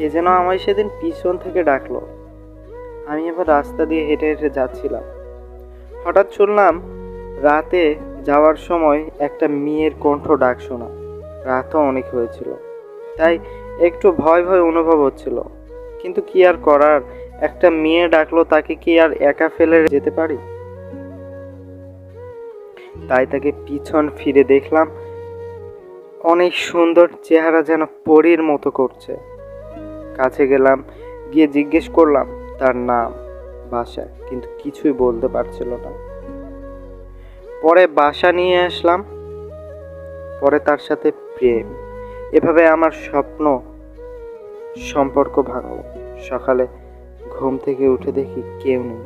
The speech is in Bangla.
কে যেন আমায় সেদিন পিছন থেকে ডাকলো। আমি এবার রাস্তা দিয়ে হেঁটে হেঁটে যাচ্ছিলাম। হঠাৎ শুনলাম রাতে যাওয়ার সময় একটা মেয়ের কণ্ঠ ডাক শোনা। রাতও অনেক হয়েছিল। তাই একটু ভয় ভয় অনুভব হচ্ছিল। কিন্তু কি আর করার? একটা মেয়ে ডাকলো, তাকে কি আর একা ফেলে যেতে পারি? তাই তাকে পিছন ফিরে দেখলাম। অনেক সুন্দর চেহারা যেন পরীর মতো করছে। কাছে গেলাম, গিয়ে জিজ্ঞেস করলাম তার নাম, বাসা, কিন্তু কিছুই বলতে পারছিল না। পরে বাসা নিয়ে আসলাম, পরে তার সাথে প্রেম। এভাবে আমার স্বপ্ন সম্পর্ক ভাঙল। সকালে ঘুম থেকে উঠে দেখি কেউ নেই।